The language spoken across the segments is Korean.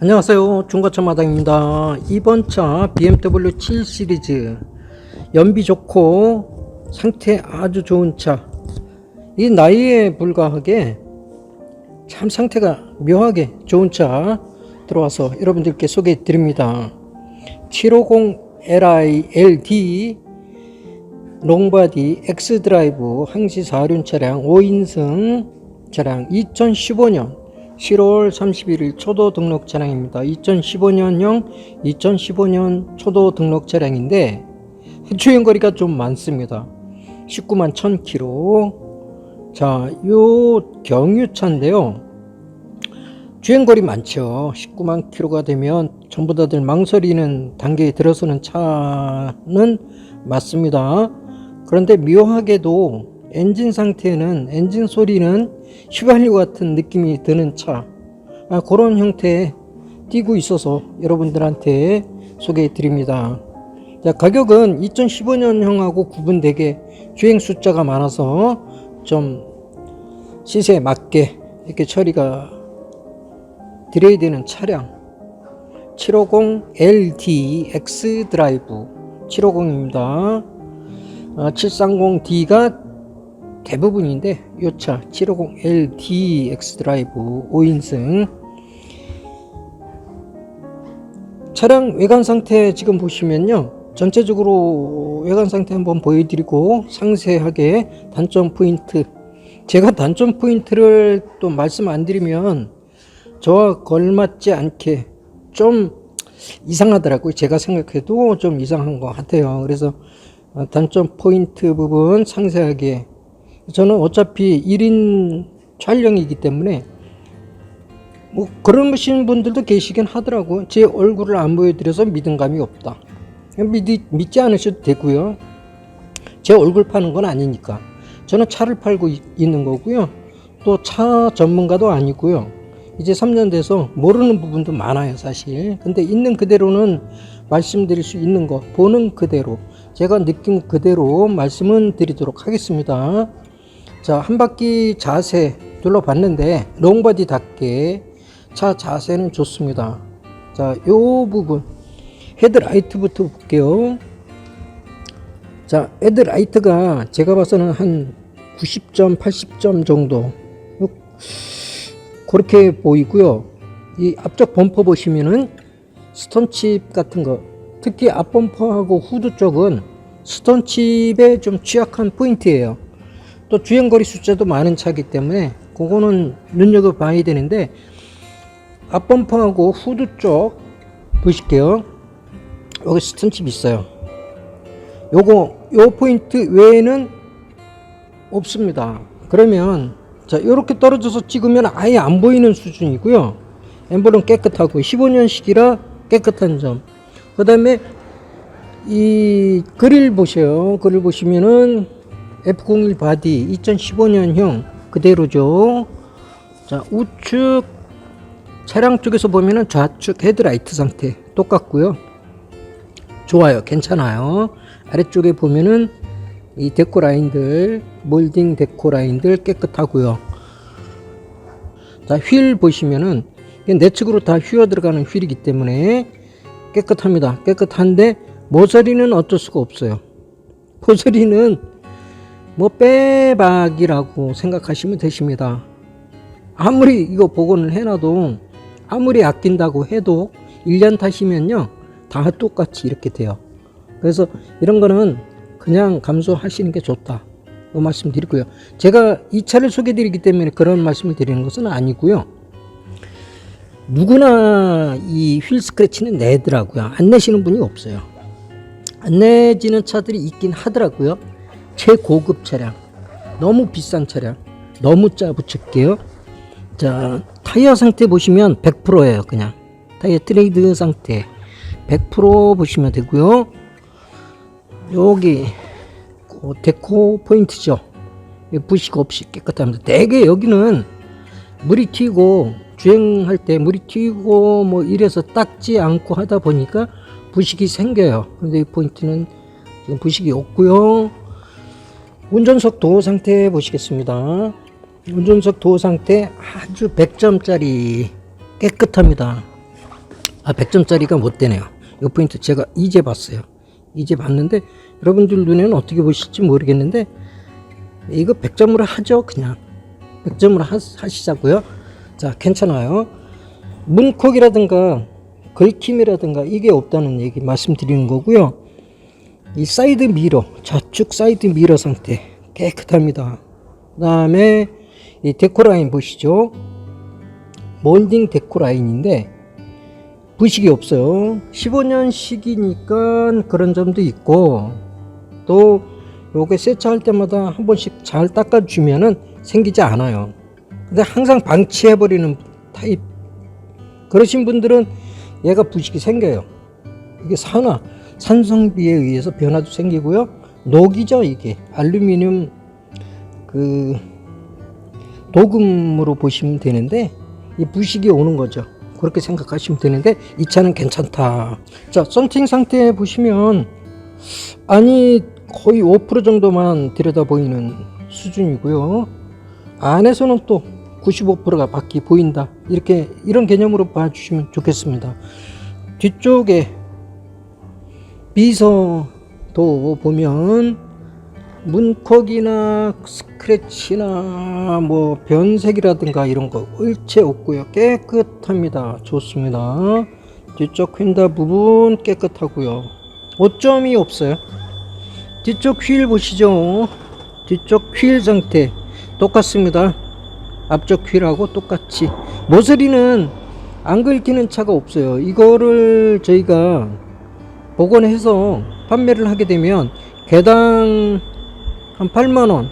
안녕하세요. 중고차 마당입니다. 이번 차 BMW 7 시리즈. 연비 좋고 상태 아주 좋은 차 이 나이에 불과하게 참 상태가 묘하게 좋은 차 들어와서 여러분들께 소개해 드립니다. 750 LI-LD 롱바디 X드라이브 항시 4륜 차량 5인승 차량 2015년 7월 31일 초도 등록 차량입니다. 2015년형 2015년 초도 등록 차량인데 주행 거리가 좀 많습니다. 19만 1000km. 자, 요 경유차인데요. 주행 거리 많죠. 19만 킬로가 되면 전부 다들 망설이는 단계에 들어서는 차는 맞습니다. 그런데 묘하게도 엔진 상태는 엔진 소리는 휘발유 같은 느낌이 드는 차 아, 그런 형태에 띄고 있어서 여러분들한테 소개해 드립니다. 자, 가격은 2015년형하고 구분되게 주행 숫자가 많아서 좀 시세에 맞게 이렇게 처리가 드려야 되는 차량 750 LD X 드라이브 750입니다. 730D가 대부분인데 이 차 750 LD X 드라이브 5인승. 차량 외관 상태 지금 보시면요 전체적으로 외관 상태 한번 보여드리고 상세하게 단점 포인트. 제가 단점 포인트를 또 말씀 안 드리면 저와 걸맞지 않게 좀 이상하더라고요. 제가 생각해도 좀 이상한 것 같아요. 그래서 단점 포인트 부분 상세하게 저는 어차피 1인 촬영이기 때문에 뭐 그러신 분들도 계시긴 하더라고. 제 얼굴을 안 보여드려서 믿음감이 없다. 믿, 믿지 않으셔도 되고요. 제 얼굴 파는 건 아니니까. 저는 차를 팔고 있, 있는 거고요. 또 차 전문가도 아니고요. 이제 3년 돼서 모르는 부분도 많아요, 사실. 근데 있는 그대로는 말씀드릴 수 있는 거, 보는 그대로, 제가 느낀 그대로 말씀은 드리도록 하겠습니다. 자, 한 바퀴 자세 둘러봤는데, 롱바디답게 차 자세는 좋습니다. 자, 요 부분. 헤드라이트부터 볼게요. 자, 헤드라이트가 제가 봐서는 한 90점, 80점 정도. 그렇게 보이고요. 이 앞쪽 범퍼 보시면은 스톤칩 같은 거, 특히 앞범퍼하고 후드 쪽은 스톤칩에 좀 취약한 포인트예요. 또 주행거리 숫자도 많은 차기 때문에 그거는 눈여겨봐야 되는데 앞범퍼하고 후드 쪽 보실게요. 여기 스톤칩 있어요. 요거 요 포인트 외에는 없습니다. 그러면 자 이렇게 떨어져서 찍으면 아예 안 보이는 수준이고요. 엠블은 깨끗하고 15년식이라 깨끗한 점. 그 다음에 이 그릴 보세요. 그릴 보시면은 F01 바디 2015년형 그대로죠. 자 우측 차량 쪽에서 보면은 좌측 헤드라이트 상태 똑같고요. 좋아요. 괜찮아요. 아래쪽에 보면은 이 데코 라인들, 몰딩 데코 라인들 깨끗하고요. 자, 휠 보시면은 내측으로 다 휘어 들어가는 휠이기 때문에 깨끗합니다. 깨끗한데 모서리는 어쩔 수가 없어요. 모서리는 뭐 빼박이라고 생각하시면 되십니다. 아무리 이거 복원을 해놔도 아무리 아낀다고 해도 1년 타시면요 다 똑같이 이렇게 돼요. 그래서 이런 거는 그냥 감수하시는 게 좋다. 그 말씀 드리고요. 제가 이 차를 소개해 드리기 때문에 그런 말씀을 드리는 것은 아니고요. 누구나 이 휠 스크래치는 내더라고요. 안 내시는 분이 없어요. 안 내지는 차들이 있긴 하더라고요. 최고급 차량. 너무 비싼 차량. 너무 짜 붙일게요. 자, 타이어 상태 보시면 100%예요, 그냥. 타이어 트레이드 상태. 100% 보시면 되고요. 여기 그 데코 포인트죠. 부식 없이 깨끗합니다. 대개 여기는 물이 튀고 주행할 때 물이 튀고 뭐 이래서 닦지 않고 하다 보니까 부식이 생겨요. 근데 이 포인트는 지금 부식이 없고요. 운전석 도어 상태 보시겠습니다. 운전석 도어 상태 아주 100점짜리 깨끗합니다. 아 100점짜리가 못 되네요. 이 포인트 제가 이제 봤어요. 이제 봤는데 여러분들 눈에는 어떻게 보실지 모르겠는데 이거 100점으로 하죠 그냥 100점으로 하, 하시자고요. 자 괜찮아요. 문콕이라든가 긁힘이라든가 이게 없다는 얘기 말씀드리는 거고요. 이 사이드 미러 좌측 사이드 미러 상태 깨끗합니다. 그 다음에 이 데코 라인 보시죠. 몰딩 데코 라인인데 부식이 없어요. 15년 식이니까 그런 점도 있고 또 요게 세차할 때마다 한 번씩 잘 닦아 주면은 생기지 않아요. 근데 항상 방치해 버리는 타입 그러신 분들은 얘가 부식이 생겨요. 이게 산화, 산성비에 의해서 변화도 생기고요. 녹이죠 이게 알루미늄 그 도금으로 보시면 되는데 이 부식이 오는 거죠. 그렇게 생각하시면 되는데 이 차는 괜찮다. 자, 썬팅 상태 보시면 아니 거의 5% 정도만 들여다 보이는 수준이고요. 안에서는 또 95%가 밖이 보인다. 이렇게 이런 개념으로 봐주시면 좋겠습니다. 뒤쪽에 비서도 보면 문콕이나 스크래치나 뭐 변색이라든가 이런 거 일체 없고요. 깨끗합니다. 좋습니다. 뒤쪽 휀다 부분 깨끗하고요. 오점이 없어요. 뒤쪽 휠 보시죠. 뒤쪽 휠 상태 똑같습니다. 앞쪽 휠하고 똑같이. 모서리는 안 긁히는 차가 없어요. 이거를 저희가 복원해서 판매를 하게 되면 개당 한 8만원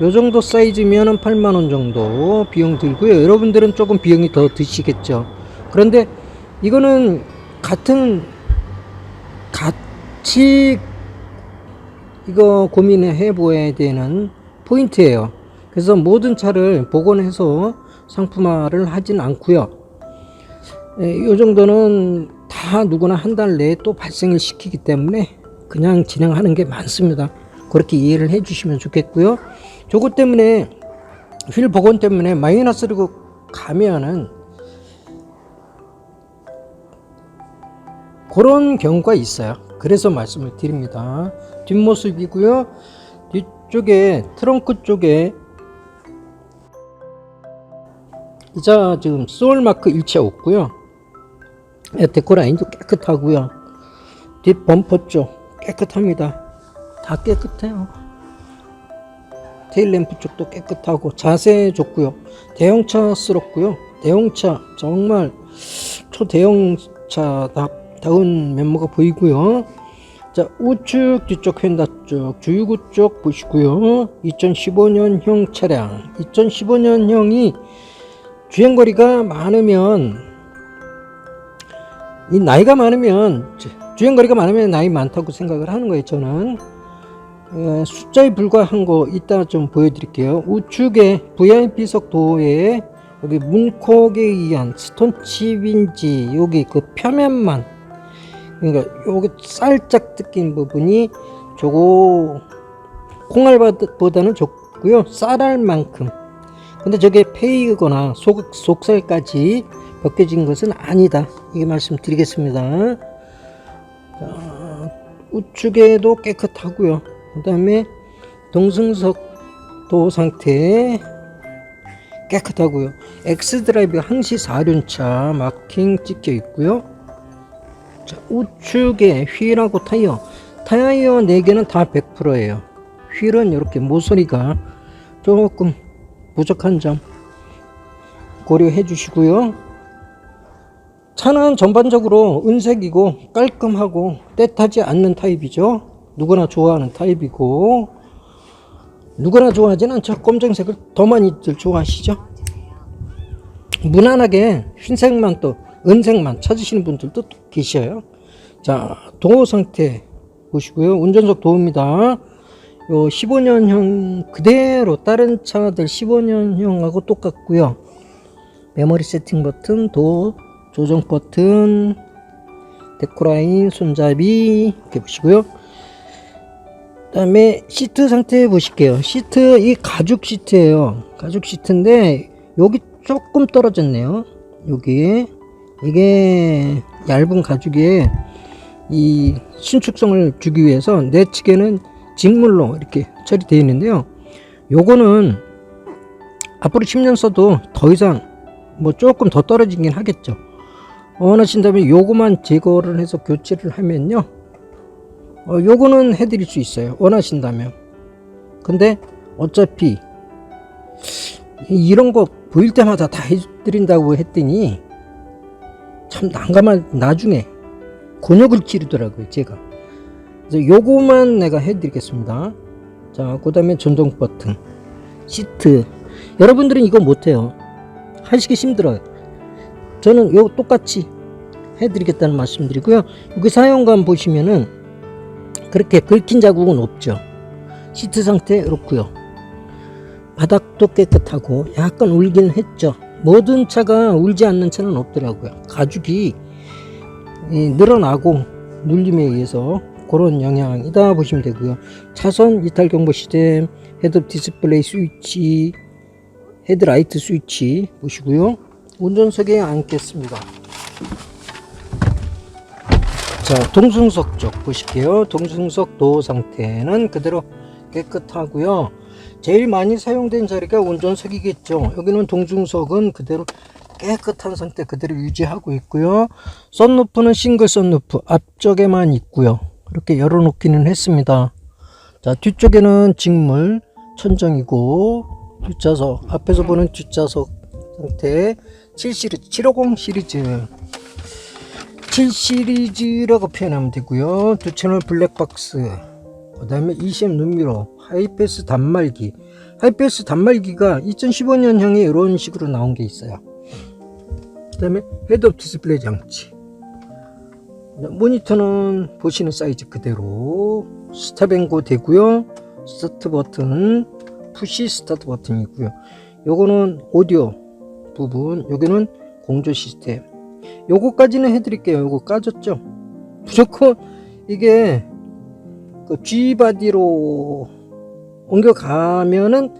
요 정도 사이즈면은 8만원 정도 비용 들고요. 여러분들은 조금 비용이 더 드시겠죠. 그런데 이거는 같은 같이 이거 고민을 해봐야 되는 포인트예요. 그래서 모든 차를 복원해서 상품화를 하진 않고요. 예, 이 정도는 다 누구나 한 달 내에 또 발생을 시키기 때문에 그냥 진행하는 게 많습니다. 그렇게 이해를 해 주시면 좋겠고요. 저것 때문에 휠 복원 때문에 마이너스로 가면은 그런 경우가 있어요. 그래서 말씀을 드립니다. 뒷모습이고요. 뒤쪽에 트렁크 쪽에 이자 지금 소울 마크 일체 없고요. 예, 데코 라인도 깨끗하고요. 뒷 범퍼 쪽 깨끗합니다. 다 깨끗해요. 테일램프 쪽도 깨끗하고 자세 좋고요. 대형차스럽고요. 대형차 정말 초대형차다운 면모가 보이고요. 자 우측 뒤쪽 휀다 쪽 주유구 쪽 보시고요. 2015년형 차량 2015년형이 주행거리가 많으면 이 나이가 많으면 주행거리가 많으면 나이 많다고 생각을 하는 거예요 저는. 어, 숫자에 불과한 거 이따 좀 보여드릴게요. 우측에 VIP석 도어에 여기 문콕에 의한 스톤칩인지 여기 그 표면만 그러니까 여기 살짝 뜯긴 부분이 저거 콩알보다는 좋고요. 쌀알 만큼. 근데 저게 페이거나 속, 속살까지 벗겨진 것은 아니다 이게 말씀 드리겠습니다. 자, 우측에도 깨끗하고요. 그 다음에 동승석 도 상태 깨끗하고요. 엑스드라이브 항시 4륜차 마킹 찍혀 있고요. 자, 우측에 휠하고 타이어. 타이어 4개는 다 100%예요. 휠은 이렇게 모서리가 조금 부족한 점 고려해 주시고요. 차는 전반적으로 은색이고 깔끔하고 때타지 않는 타입이죠. 누구나 좋아하는 타입이고 누구나 좋아하진 않죠. 검정색을 더 많이들 좋아하시죠. 무난하게 흰색만 또 은색만 찾으시는 분들도 계셔요. 자, 도어 상태 보시고요. 운전석 도어입니다. 요 15년형 그대로 다른 차들 15년형하고 똑같고요. 메모리 세팅 버튼, 도 조정 버튼, 데코라인, 손잡이 이렇게 보시고요. 그 다음에 시트 상태 보실게요. 시트 이 가죽 시트예요. 가죽 시트인데 여기 조금 떨어졌네요. 여기 이게 얇은 가죽에 이 신축성을 주기 위해서 내측에는 직물로 이렇게 처리되어 있는데요. 요거는 앞으로 10년 써도 더 이상 뭐 조금 더 떨어지긴 하겠죠. 원하신다면 요거만 제거를 해서 교체를 하면요. 어, 요거는 해드릴 수 있어요. 원하신다면. 근데 어차피 이- 이런 거 보일 때마다 다 해드린다고 했더니 참 난감한 나중에 곤욕을 치르더라고요 제가 그래서 요거만 내가 해드리겠습니다 자그 다음에 전동 버튼 시트 여러분들은 이거 못해요 하시기 힘들어요 저는 요 똑같이 해드리겠다는 말씀드리고요 여기 사용감 보시면은 그렇게 긁힌 자국은 없죠 시트 상태 이렇고요 바닥도 깨끗하고 약간 울긴 했죠. 모든 차가 울지 않는 차는 없더라고요. 가죽이 이, 늘어나고 눌림에 의해서 그런 영향이다 보시면 되고요. 차선 이탈 경보 시스템, 헤드업 디스플레이 스위치, 헤드라이트 스위치 보시고요. 운전석에 앉겠습니다. 자, 동승석 쪽 보실게요. 동승석 도어 상태는 그대로 깨끗하고요. 제일 많이 사용된 자리가 운전석이겠죠. 여기는 동중석은 그대로 깨끗한 상태 그대로 유지하고 있고요. 썬루프는 싱글 썬루프 앞쪽에만 있고요. 이렇게 열어놓기는 했습니다. 자 뒤쪽에는 직물 천정이고 뒷좌석 앞에서 보는 뒷좌석 상태 7 시리즈 750 시리즈. 7 시리즈라고 표현하면 되고요. 두 채널 블랙박스. 그 다음에 ECM 눈미러 하이패스 단말기. 하이패스 단말기가 2015년형에 이런 식으로 나온 게 있어요. 그 다음에 헤드업 디스플레이 장치. 모니터는 보시는 사이즈 그대로 스탑앤고 되고요. 스타트 버튼 푸시 스타트 버튼이고요. 요거는 오디오 부분 여기는 공조 시스템 요거까지는 해드릴게요 요거 까졌죠 무조건 이게 그 G바디로 옮겨가면은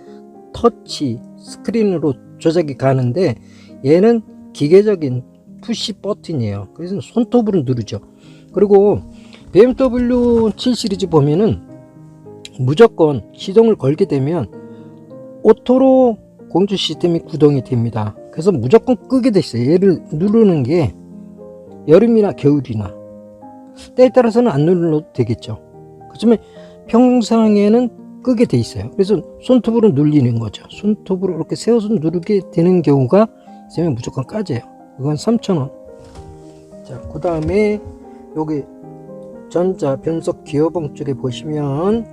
터치 스크린으로 조작이 가는데 얘는 기계적인 푸시 버튼이에요. 그래서 손톱으로 누르죠. 그리고 BMW 7 시리즈 보면은 무조건 시동을 걸게 되면 오토로 공조 시스템이 구동이 됩니다. 그래서 무조건 끄게 돼 있어요. 얘를 누르는 게 여름이나 겨울이나 때에 따라서는 안 눌러도 되겠죠. 그렇지만 평상에는 끄게 돼 있어요. 그래서 손톱으로 눌리는 거죠. 손톱으로 이렇게 세워서 누르게 되는 경우가 있으면 무조건 까져요. 이건 3,000원. 자, 그 다음에 여기 전자 변속 기어봉 쪽에 보시면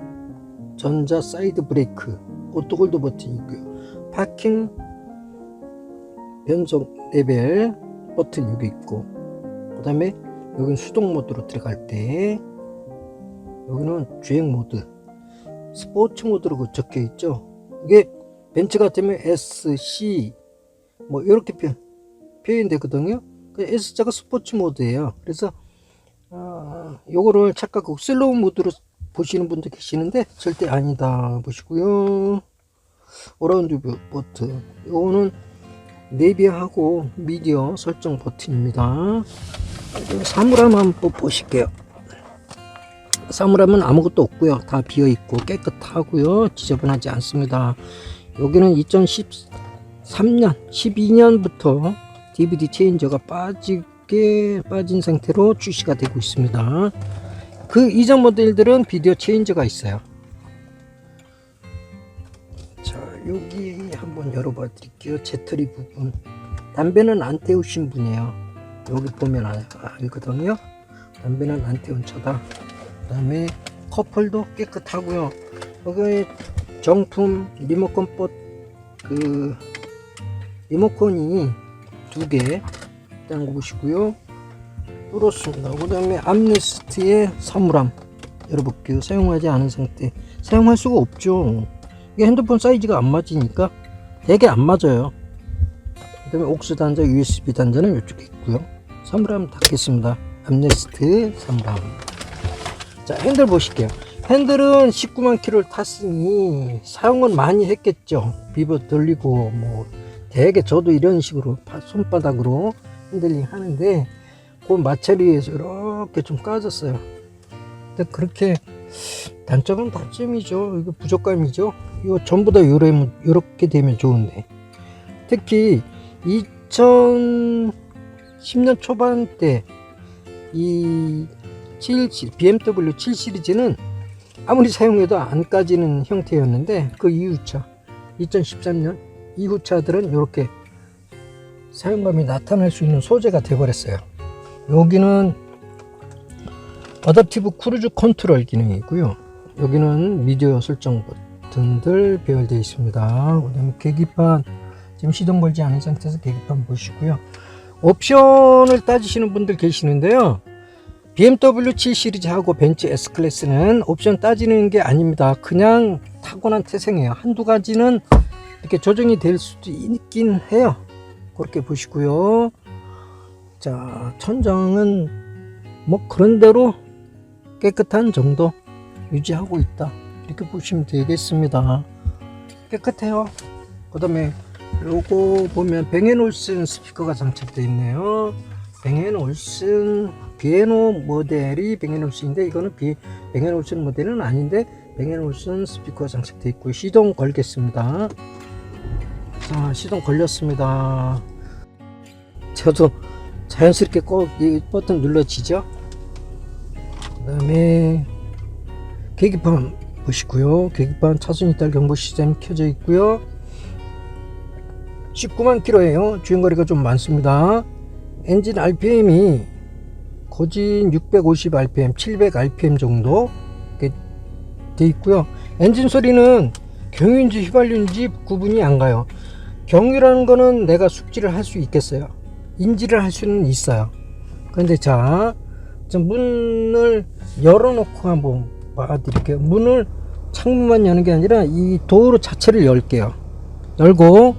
전자 사이드 브레이크 오토골드 버튼이 있고요. 파킹 변속 레벨 버튼 여기 있고 그 다음에 여기는 수동 모드로 들어갈 때 여기는 주행 모드 스포츠 모드로 적혀 있죠? 이게 벤츠 같으면 S, C 뭐 이렇게 표, 표현되거든요. 그 S자가 스포츠 모드예요. 그래서 아, 요거를 착각하고 슬로우 모드로 보시는 분도 계시는데 절대 아니다 보시고요 어라운드 뷰 버튼 요거는 내비하고 미디어 설정 버튼입니다. 사물함 한번 보실게요. 사물함은 아무것도 없고요. 다 비어있고 깨끗하고요. 지저분하지 않습니다. 여기는 2013년 12년부터 DVD 체인저가 빠지게 빠진 상태로 출시가 되고 있습니다. 그 이전 모델들은 비디오 체인저가 있어요 여기 한번 열어봐 드릴게요. 재터리 부분. 담배는 안 태우신 분이에요. 여기 보면 알- 알거든요. 담배는 안 태운 차다. 그 다음에 컵홀도 깨끗하고요. 여기 정품 리모컨 뻗그 리모컨이 두개 있다는 거 보시고요. 뚫었습니다. 그 다음에 암레스트의 사물함 열어볼게요. 사용하지 않은 상태. 사용할 수가 없죠 핸드폰 사이즈가 안 맞으니까 되게 안 맞아요 그 다음에 옥스 단자 USB 단자는 이쪽에 있고요 사물함 닫겠습니다 암레스트 사물함 자 핸들 보실게요 핸들은 19만 킬로를 탔으니 사용은 많이 했겠죠 비버 돌리고 뭐 되게 저도 이런 식으로 파- 손바닥으로 핸들링 하는데 그 마찰리에서 이렇게 좀 까졌어요. 근데 그렇게 단점은 단점이죠. 이거 부족감이죠. 이거 전부 다 요래 이렇게 되면 좋은데 특히 2010년 초반 때 이 7, BMW 7 시리즈는 아무리 사용해도 안 까지는 형태였는데 그 이후차 2013년 이후 차들은 이렇게 사용감이 나타날 수 있는 소재가 되어버렸어요. 여기는 어댑티브 크루즈 컨트롤 기능이고요. 여기는 미디어 설정 버튼 들 배열되어 있습니다. 그다음에 계기판 지금 시동 걸지 않은 상태에서 계기판 보시고요. 옵션을 따지시는 분들 계시는데요. BMW 7 시리즈하고 벤츠 S 클래스는 옵션 따지는 게 아닙니다. 그냥 타고난 태생이에요. 한두 가지는 이렇게 조정이 될 수도 있긴 해요. 그렇게 보시고요. 자, 천장은 뭐 그런대로 깨끗한 정도 유지하고 있다. 이렇게 보시면 되겠습니다. 깨끗해요. 그 다음에 요거 보면 뱅앤올슨 스피커가 장착되어 있네요. 뱅앤올슨 비에노 모델이 뱅앤올슨인데 이거는 비, 뱅앤올슨 모델은 아닌데 뱅앤올슨 스피커가 장착되어 있고 시동 걸겠습니다. 자 시동 걸렸습니다. 저도 자연스럽게 꼭 이 버튼 눌러지죠. 그 다음에 계기판 보시고요. 계기판 차순 이탈 경보 시스템 켜져 있고요. 19만 킬로예요. 주행거리가 좀 많습니다. 엔진 RPM이 거진 650 RPM, 700 RPM 정도 돼 있고요. 엔진 소리는 경유인지 휘발유인지 구분이 안 가요. 경유라는 거는 내가 숙지를 할 수 있겠어요. 인지를 할 수는 있어요. 그런데 자, 자, 문을 열어놓고 한번 봐드릴게요. 문을 창문만 여는 게 아니라 이 도로 자체를 열게요. 열고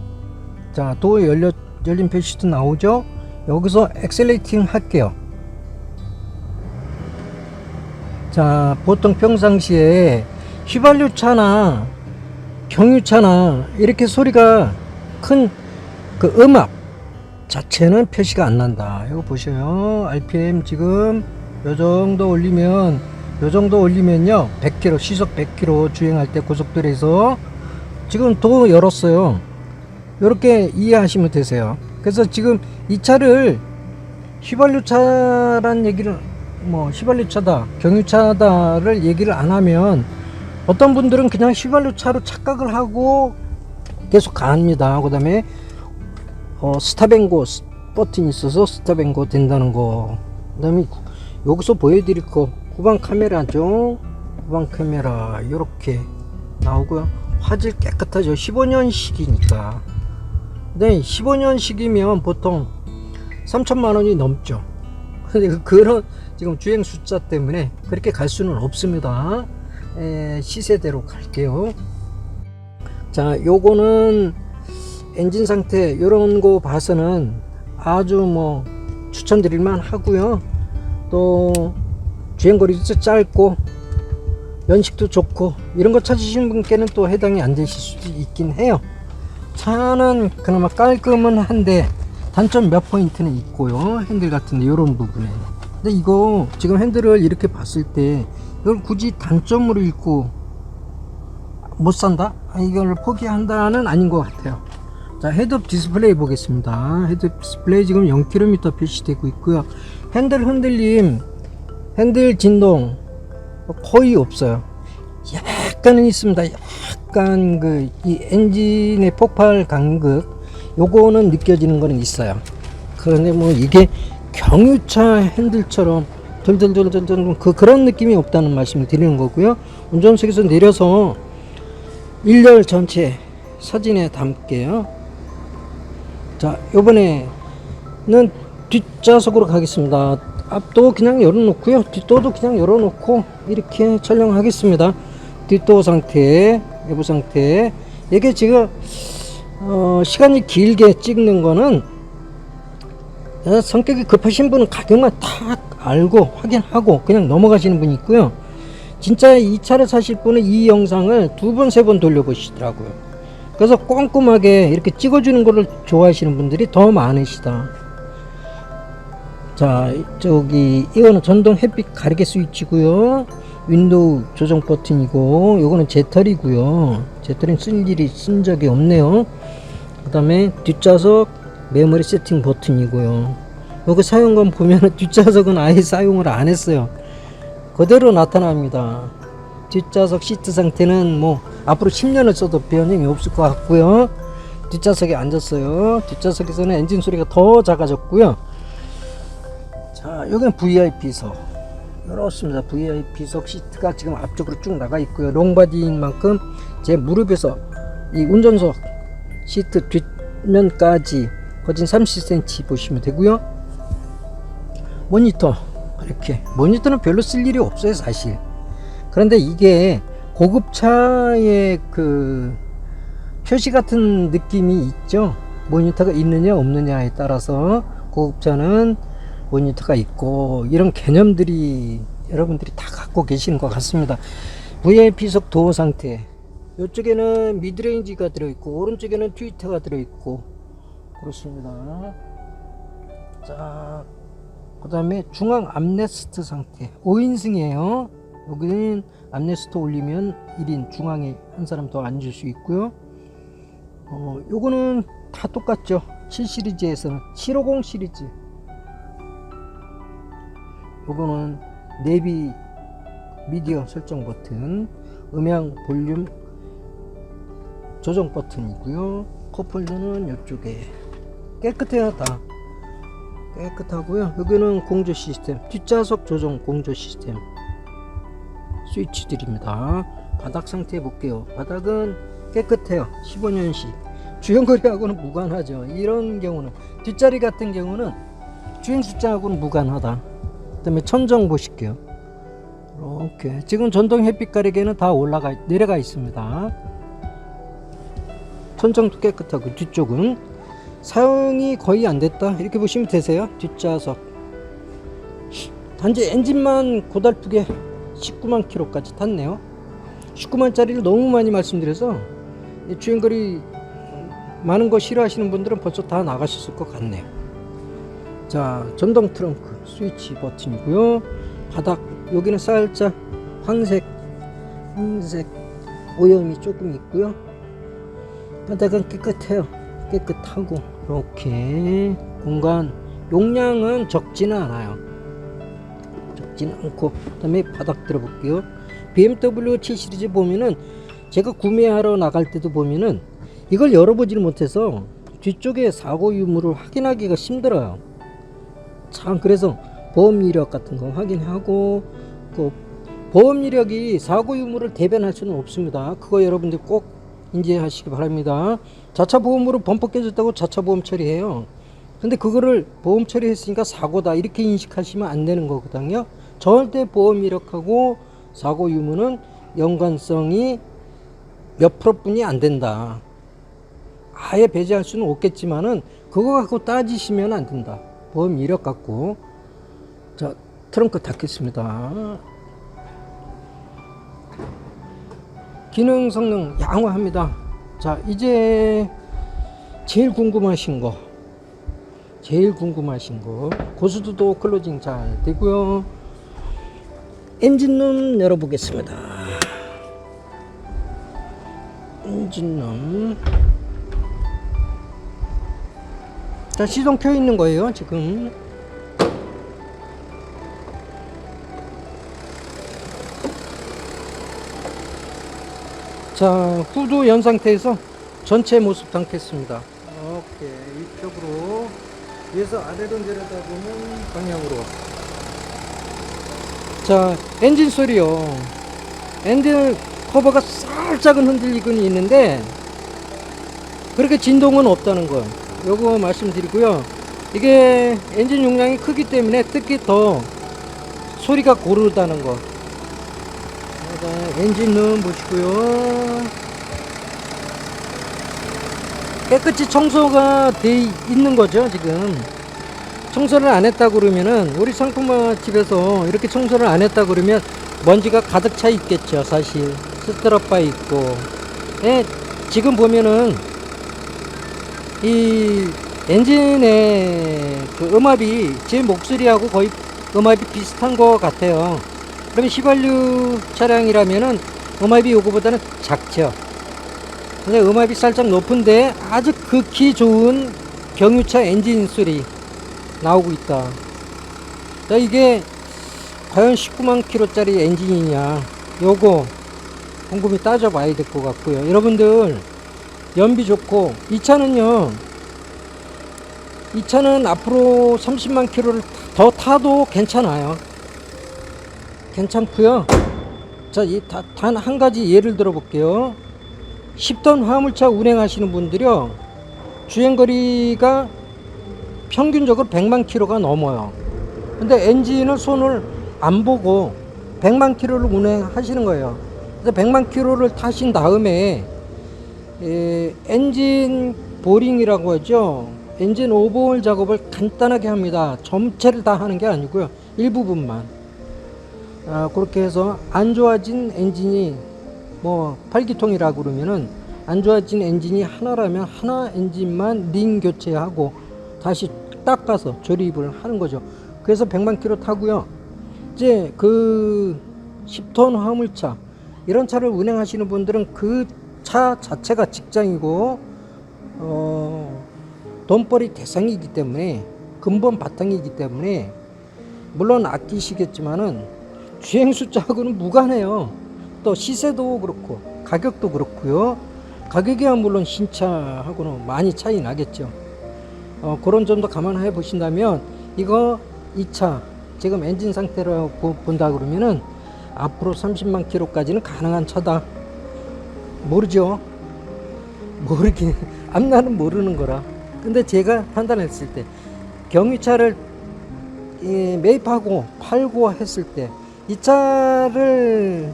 자, 도어 열려, 열린 표시도 나오죠? 여기서 엑셀레이팅 할게요. 자, 보통 평상시에 휘발유차나 경유차나 이렇게 소리가 큰 그 음악 자체는 표시가 안 난다. 이거 보셔요. RPM 지금 요 정도 올리면 요 정도 올리면요. 100km 시속 100km 주행할 때 고속도로에서 지금 도 열었어요. 이렇게 이해하시면 되세요. 그래서 지금 이 차를 휘발유 차란 얘기를 뭐 휘발유 차다, 경유 차다를 얘기를 안 하면 어떤 분들은 그냥 휘발유 차로 착각을 하고 계속 갑니다. 그 다음에 어, 스탑앤고 버튼이 있어서 스탑앤고 된다는 거. 그 다음에 여기서 보여드릴 거 후방 카메라죠. 후방 카메라 이렇게 나오고요. 화질 깨끗하죠. 15년식이니까. 네, 15년식이면 보통 3천만 원이 넘죠. 근데 그- 그런 지금 주행 숫자 때문에 그렇게 갈 수는 없습니다. 에, 시세대로 갈게요. 자, 요거는 엔진 상태 이런 거 봐서는 아주 뭐 추천드릴만 하고요. 또 주행거리도 짧고 연식도 좋고 이런 거 찾으시는 분께는 또 해당이 안 되실 수도 있긴 해요. 차는 그나마 깔끔은 한데 단점 몇 포인트는 있고요. 핸들 같은데 이런 부분에. 근데 이거 지금 핸들을 이렇게 봤을 때 이걸 굳이 단점으로 읽고 못 산다? 아, 이걸 포기한다는 아닌 것 같아요. 자, 헤드업 디스플레이 보겠습니다. 헤드업 디스플레이 지금 0km 표시되고 있고요. 핸들 흔들림, 핸들 진동 거의 없어요. 약간은 있습니다. 약간 그 이 엔진의 폭발 간극 요거는 느껴지는 거는 있어요. 그런데 뭐 이게 경유차 핸들처럼 들들들들들 그 그런 느낌이 없다는 말씀을 드리는 거고요. 운전석에서 내려서 일렬 전체 사진에 담게요. 자, 요번에는 뒷좌석으로 가겠습니다. 앞도 그냥 열어놓고요. 뒷도도 그냥 열어놓고 이렇게 촬영하겠습니다. 뒷도 상태, 외부 상태. 이게 지금 어, 시간이 길게 찍는 거는 어, 성격이 급하신 분은 가격만 탁 알고 확인하고 그냥 넘어가시는 분이 있고요. 진짜 이 차를 사실 분은 이 영상을 두 번, 세 번 돌려보시더라고요. 그래서 꼼꼼하게 이렇게 찍어주는 거를 좋아하시는 분들이 더 많으시다. 자 저기 이거는 전동 햇빛 가리개 스위치고요. 윈도우 조정 버튼이고 이거는 제털이고요. 제털은 쓸 일이 쓴 적이 없네요. 그 다음에 뒷좌석 메모리 세팅 버튼이고요. 여기 사용감 보면 뒷좌석은 아예 사용을 안 했어요. 그대로 나타납니다. 뒷좌석 시트 상태는 뭐 앞으로 10년을 써도 변형이 없을 것 같고요. 뒷좌석에 앉았어요. 뒷좌석에서는 엔진 소리가 더 작아졌고요 자 여기는 VIP석. 이렇습니다. VIP석 시트가 지금 앞쪽으로 쭉 나가 있고요. 롱바디인 만큼 제 무릎에서 이 운전석 시트 뒷면까지 거진 30cm 보시면 되고요. 모니터. 이렇게. 모니터는 별로 쓸 일이 없어요 사실. 그런데 이게 고급차의 그 표시 같은 느낌이 있죠? 모니터가 있느냐 없느냐에 따라서 고급차는 모니터가 있고 이런 개념들이 여러분들이 다 갖고 계시는 것 같습니다. VIP석 도어 상태. 이쪽에는 미드레인지가 들어있고 오른쪽에는 트위터가 들어있고 그렇습니다. 자그 다음에 중앙 암레스트 상태. 5인승이에요. 여기는 암레스트 올리면 1인 중앙에 한 사람 더 앉을 수 있고요. 어, 요거는 다 똑같죠. 7 시리즈에서는 750 시리즈 요거는 내비 미디어 설정 버튼 음향 볼륨 조정 버튼이고요. 컵홀더는 이쪽에 깨끗해요 다. 깨끗하고요. 여기는 공조 시스템 뒷좌석 조정 공조 시스템 스위치들입니다. 바닥 상태 볼게요. 바닥은 깨끗해요. 15년식. 주행거리하고는 무관하죠. 이런 경우는 뒷자리 같은 경우는 주행 숫자하고는 무관하다 그 다음에 천정 보실게요. 이렇게. 지금 전동 햇빛 가리개는 다 올라가 내려가 있습니다. 천정도 깨끗하고 뒤쪽은. 사용이 거의 안 됐다? 이렇게 보시면 되세요. 뒷좌석. 단지 엔진만 고달프게 19만 킬로까지 탔네요. 19만 짜리를 너무 많이 말씀드려서 이 주행거리 많은 거 싫어하시는 분들은 벌써 다 나가셨을 것 같네요 자 전동 트렁크 스위치 버튼이고요. 바닥 여기는 살짝 황색 황색 오염이 조금 있고요. 바닥은 깨끗해요. 깨끗하고 이렇게 공간 용량은 적지는 않아요. 적지는 않고 그 다음에 바닥 들어볼게요. BMW 7 시리즈 보면은 제가 구매하러 나갈 때도 보면은 이걸 열어보지를 못해서 뒤쪽에 사고 유무를 확인하기가 힘들어요 참 그래서 보험 이력 같은 거 확인하고 그 보험 이력이 사고 유무를 대변할 수는 없습니다. 그거 여러분들 꼭 인지하시기 바랍니다. 자차 보험으로 범퍼 깨졌다고 자차 보험 처리해요. 근데 그거를 보험 처리했으니까 사고다 이렇게 인식하시면 안 되는 거거든요. 절대 보험 이력하고 사고 유무는 연관성이 몇 프로뿐이 안 된다. 아예 배제할 수는 없겠지만은 그거 갖고 따지시면 안 된다 보험 이력 갖고 자 트렁크 닫겠습니다. 기능 성능 양호합니다. 자 이제 제일 궁금하신 거 제일 궁금하신 거 고수도도 클로징 잘 되고요. 엔진룸 열어보겠습니다. 엔진룸 자 시동 켜 있는 거예요 지금. 자 후드 연 상태에서 전체 모습 담겠습니다. 이렇게 이쪽으로. 위에서 아래로 내려다보는 방향으로. 자 엔진 소리요. 엔진 커버가 살짝은 흔들리곤 있는데 그렇게 진동은 없다는 거요 거 말씀드리고요. 이게 엔진 용량이 크기 때문에 특히 더 소리가 고르다는 거. 자, 엔진룸 보시고요. 깨끗이 청소가 돼 있는 거죠 지금. 청소를 안 했다 그러면은 우리 상품화 집에서 이렇게 청소를 안 했다 그러면 먼지가 가득 차 있겠죠 사실. 스트러바 있고. 예, 지금 보면은 이 엔진의 그 음압이 제 목소리하고 거의 음압이 비슷한 것 같아요. 그러면 휘발유 차량이라면은 음압이 요거보다는 작죠. 근데 음압이 살짝 높은데 아주 극히 좋은 경유차 엔진 소리 나오고 있다. 자, 이게 과연 19만 킬로짜리 엔진이냐. 요거 곰곰이 따져봐야 될 것 같고요. 여러분들 연비 좋고 이 차는요. 이 차는 앞으로 30만 킬로를 더 타도 괜찮아요. 괜찮고요. 자, 단 한 가지 예를 들어 볼게요. 10톤 화물차 운행하시는 분들이요. 주행거리가 평균적으로 100만 킬로가 넘어요. 근데 엔진을 손을 안 보고 100만 킬로를 운행하시는 거예요. 그래서 100만 킬로를 타신 다음에 에, 엔진 보링이라고 하죠. 엔진 오버홀 작업을 간단하게 합니다. 전체를 다 하는 게 아니고요. 일부분만. 아, 그렇게 해서 안 좋아진 엔진이 뭐 8기통이라고 그러면은 안 좋아진 엔진이 하나라면 하나 엔진만 링 교체하고 다시 닦아서 조립을 하는 거죠. 그래서 100만 킬로 타고요. 이제 그 10톤 화물차 이런 차를 운행하시는 분들은 그 차 자체가 직장이고 어 돈벌이 대상이기 때문에 근본 바탕이기 때문에 물론 아끼시겠지만은 주행 숫자하고는 무관해요. 또 시세도 그렇고 가격도 그렇고요. 가격이야 물론 신차하고는 많이 차이 나겠죠. 어, 그런 점도 감안해 보신다면 이거 이차 지금 엔진 상태로 보- 본다 그러면은 앞으로 30만 킬로까지는 가능한 차다. 모르죠. 모르긴 앞날은 모르는 거라. 근데 제가 판단했을 때 경유차를 이 매입하고 팔고 했을 때 이 차를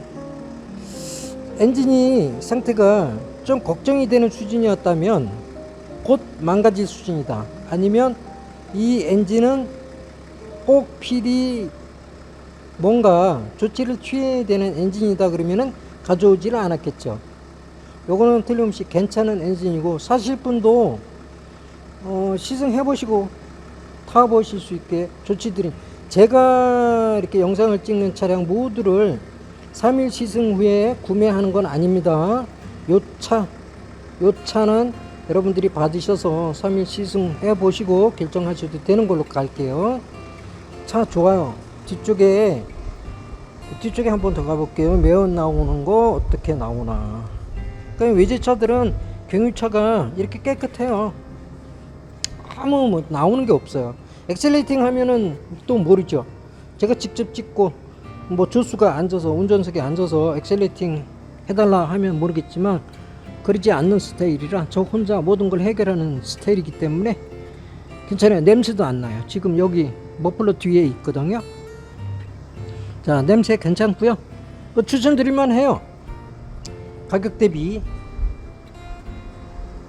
엔진이 상태가 좀 걱정이 되는 수준이었다면 곧 망가질 수준이다. 아니면 이 엔진은 꼭 필히 뭔가 조치를 취해야 되는 엔진이다 그러면은 가져오지를 않았겠죠. 요거는 틀림없이 괜찮은 엔진이고 사실 분도 어, 시승해 보시고 타 보실 수 있게 조치들이 제가 이렇게 영상을 찍는 차량 모두를 3일 시승 후에 구매하는 건 아닙니다. 요 차, 요 차는 여러분들이 받으셔서 3일 시승해 보시고 결정하셔도 되는 걸로 갈게요. 차 좋아요. 뒤쪽에 뒤쪽에 한 번 더 가볼게요. 매연 나오는 거 어떻게 나오나. 그러니까 외제차들은 경유차가 이렇게 깨끗해요. 아무 뭐 나오는 게 없어요. 엑셀레이팅 하면은 또 모르죠. 제가 직접 찍고 뭐 조수가 앉아서 운전석에 앉아서 엑셀레이팅 해달라 하면 모르겠지만 그러지 않는 스타일이라 저 혼자 모든 걸 해결하는 스타일이기 때문에 괜찮아요. 냄새도 안 나요. 지금 여기 머플러 뒤에 있거든요. 자 냄새 괜찮고요. 뭐 추천드릴만 해요. 가격 대비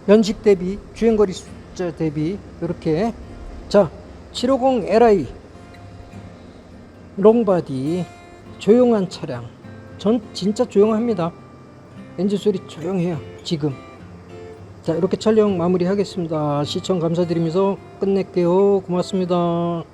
연식 대비 주행거리 숫자 대비 이렇게. 자 750 Li 롱바디 조용한 차량. 전 진짜 조용합니다. 엔진 소리 조용해요 지금. 자 이렇게 촬영 마무리 하겠습니다. 시청 감사드리면서 끝낼게요. 고맙습니다